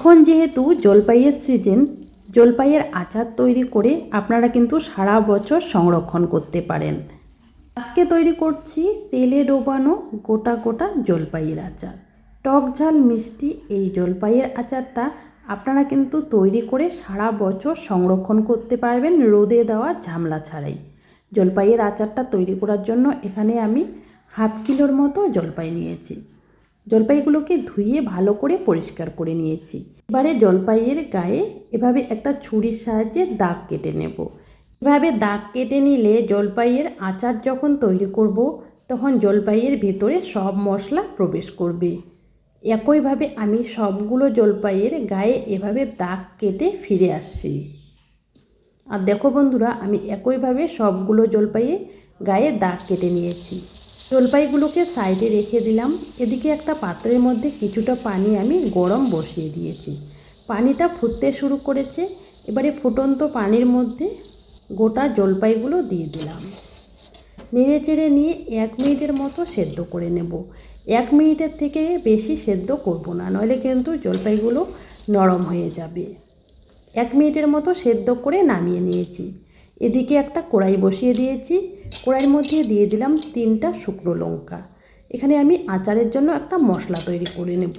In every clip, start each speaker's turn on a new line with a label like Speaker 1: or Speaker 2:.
Speaker 1: এখন যেহেতু জলপাইয়ের সিজন জলপাইয়ের আচার তৈরি করে আপনারা কিন্তু সারা বছর সংরক্ষণ করতে পারেন। আজকে তৈরি করছি তেলে ডোবানো গোটা গোটা জলপাইয়ের আচার। টক ঝাল মিষ্টি এই জলপাইয়ের আচারটা আপনারা কিন্তু তৈরি করে সারা বছর সংরক্ষণ করতে পারবেন, রোদে দেওয়া ঝামলা ছাড়াই। জলপাইয়ের আচারটা তৈরি করার জন্য এখানে আমি হাফ কিলোর মতো জলপাই নিয়েছি। জলপাইগুলোকে ধুয়ে ভালো করে পরিষ্কার করে নিয়েছি। এবারে জলপাইয়ের গায়ে এভাবে একটা ছুরির সাহায্যে দাগ কেটে নেব। এভাবে দাগ কেটে নিলে জলপাইয়ের আচার যখন তৈরি করব, তখন জলপাইয়ের ভেতরে সব মশলা প্রবেশ করবে। একইভাবে আমি সবগুলো জলপাইয়ের গায়ে এভাবে দাগ কেটে ফিরে আসছি। আর দেখো বন্ধুরা, আমি একইভাবে সবগুলো জলপাইয়ে গায়ে দাগ কেটে নিয়েছি। জলপাইগুলোকে সাইডে রেখে দিলাম। এদিকে একটা পাত্রের মধ্যে কিছুটা পানি আমি গরম বসিয়ে দিয়েছি। পানিটা ফুটতে শুরু করেছে। এবারে ফুটন্ত পানির মধ্যে গোটা জলপাইগুলো দিয়ে দিলাম। নেড়ে চেড়ে নিয়ে এক মিনিটের মতো সেদ্ধ করে নেব। এক মিনিটের থেকে বেশি সেদ্ধ করব না, নইলে কিন্তু জলপাইগুলো নরম হয়ে যাবে। এক মিনিটের মতো সেদ্ধ করে নামিয়ে নিয়েছি। এদিকে একটা কড়াই বসিয়ে দিয়েছি। কড়াইয়ের মধ্যে দিয়ে দিলাম তিনটা শুকনো লঙ্কা। এখানে আমি আচারের জন্য একটা মশলা তৈরি করে নেব।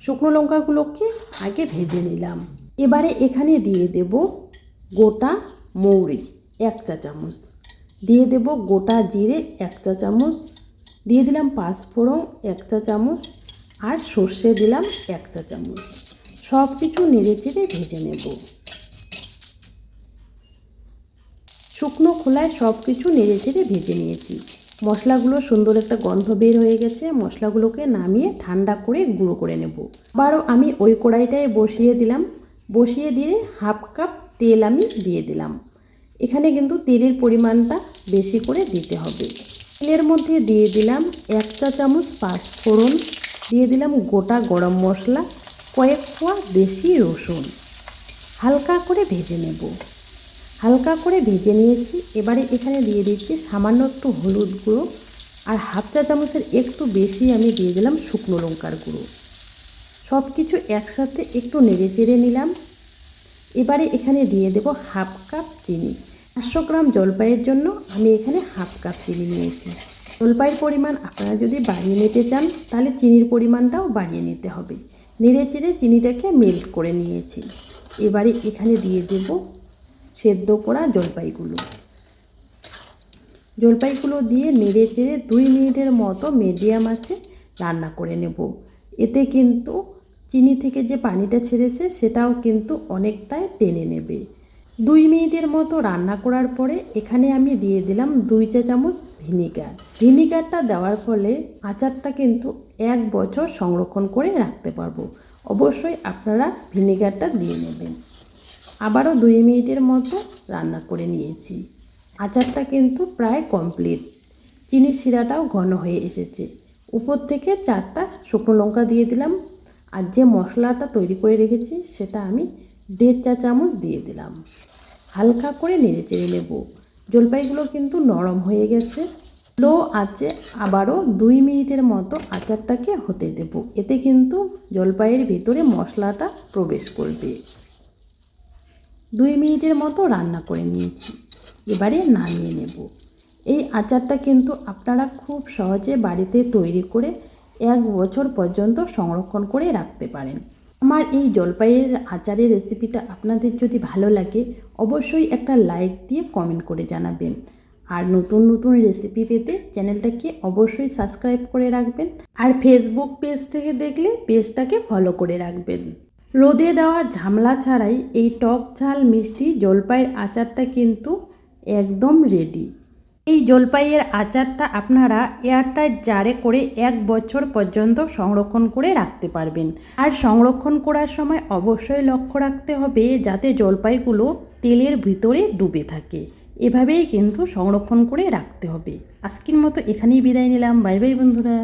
Speaker 1: শুকনো লঙ্কাগুলোকে আগে ভেজে নিলাম। এবারে এখানে দিয়ে দেব গোটা মৌরি, এক চা চামচ। দিয়ে দেব গোটা জিরে, এক চা চামচ। দিয়ে দিলাম পাঁচফোড়ন, এক চা চামচ। আর সর্ষে দিলাম এক চা চামচ। সব কিছু নেড়ে চেড়ে ভেজে নেব। শুকনো খোলায় সব কিছু নেড়ে চেড়ে ভেজে নিয়েছি। মশলাগুলো সুন্দর একটা গন্ধ বের হয়ে গেছে, মশলাগুলোকে নামিয়ে ঠান্ডা করে গুঁড়ো করে নেব। আবারও আমি ওই কড়াইটায় বসিয়ে দিলাম। বসিয়ে দিয়ে হাফ কাপ তেল আমি দিয়ে দিলাম। এখানে কিন্তু তেলের পরিমাণটা বেশি করে দিতে হবে। তেলের মধ্যে দিয়ে দিলাম এক চা চামচ পাঁচফোড়ন, দিয়ে দিলাম গোটা গরম মশলা, কয়েক কোয়া বেশি রসুন। হালকা করে ভেজে নেব। হালকা করে ভেজে নিয়েছি। এবারে এখানে দিয়ে দিচ্ছি সামান্য একটু হলুদ গুঁড়ো আর হাফ চা চামচের একটু বেশি আমি দিয়ে দিলাম শুকনো লঙ্কার গুঁড়ো। সব কিছু একসাথে একটু নেড়ে চেড়ে নিলাম। এবারে এখানে দিয়ে দেব হাফ কাপ চিনি। পাঁচশো গ্রাম জলপাইয়ের জন্য আমি এখানে হাফ কাপ চিনি নিয়েছি। জলপাইয়ের পরিমাণ আপনারা যদি বাড়িয়ে নিতে চান, তাহলে চিনির পরিমাণটাও বাড়িয়ে নিতে হবে। নেড়ে চেড়ে চিনিটাকে মেল্ট করে নিয়েছি। এবারে এখানে দিয়ে দেব সেদ্ধ করা জলপাইগুলো। জলপাইগুলো দিয়ে নেড়ে চেড়ে দুই মিনিটের মতো মিডিয়াম আছে রান্না করে নেব। এতে কিন্তু চিনি থেকে যে পানিটা ছেড়েছে সেটাও কিন্তু অনেকটাই টেনে নেবে। দুই মিনিটের মতো রান্না করার পরে এখানে আমি দিয়ে দিলাম দুই চা চামচ ভিনিগার। ভিনিগারটা দেওয়ার ফলে আচারটা কিন্তু এক বছর সংরক্ষণ করে রাখতে পারব। অবশ্যই আপনারা ভিনিগারটা দিয়ে নেবেন। আবারও দুই মিনিটের মতো রান্না করে নিয়েছি। আচারটা কিন্তু প্রায় কমপ্লিট চিনির শিরাটাও ঘন হয়ে এসেছে। উপর থেকে চারটা শুকনো লঙ্কা দিয়ে দিলাম। আর যে মশলাটা তৈরি করে রেখেছি, সেটা আমি দেড় চা চামচ দিয়ে দিলাম। হালকা করে নেড়ে চেড়ে নেব। জলপাইগুলো কিন্তু নরম হয়ে গেছে। লো আছে আবারও দুই মিনিটের মতো আচারটাকে হতে দেব। এতে কিন্তু জলপাইয়ের ভিতরে মশলাটা প্রবেশ করবে। দুই মিনিটের মতো রান্না করে নিয়েছি। এবারে নামিয়ে নেব। এই আচারটা কিন্তু আপনারা খুব সহজে বাড়িতে তৈরি করে এক বছর পর্যন্ত সংরক্ষণ করে রাখতে পারেন। আমার এই জলপাইয়ের আচারের রেসিপিটা আপনাদের যদি ভালো লাগে, অবশ্যই একটা লাইক দিয়ে কমেন্ট করে জানাবেন। আর নতুন নতুন রেসিপি পেতে চ্যানেলটাকে অবশ্যই সাবস্ক্রাইব করে রাখবেন। আর ফেসবুক পেজ থেকে দেখলে পেজটাকে ফলো করে রাখবেন। রোদে দেওয়া ঝামলা ছাড়াই এই টক ঝাল মিষ্টি জলপাইয়ের আচারটা কিন্তু একদম রেডি এই জলপাইয়ের আচারটা আপনারা এয়ারটাইট জারে করে এক বছর পর্যন্ত সংরক্ষণ করে রাখতে পারবেন। আর সংরক্ষণ করার সময় অবশ্যই লক্ষ্য রাখতে হবে যাতে জলপাইগুলো তেলের ভিতরে ডুবে থাকে। এভাবেই কিন্তু সংরক্ষণ করে রাখতে হবে। আজকের মতো এখানেই বিদায় নিলাম। বাই বাই বন্ধুরা।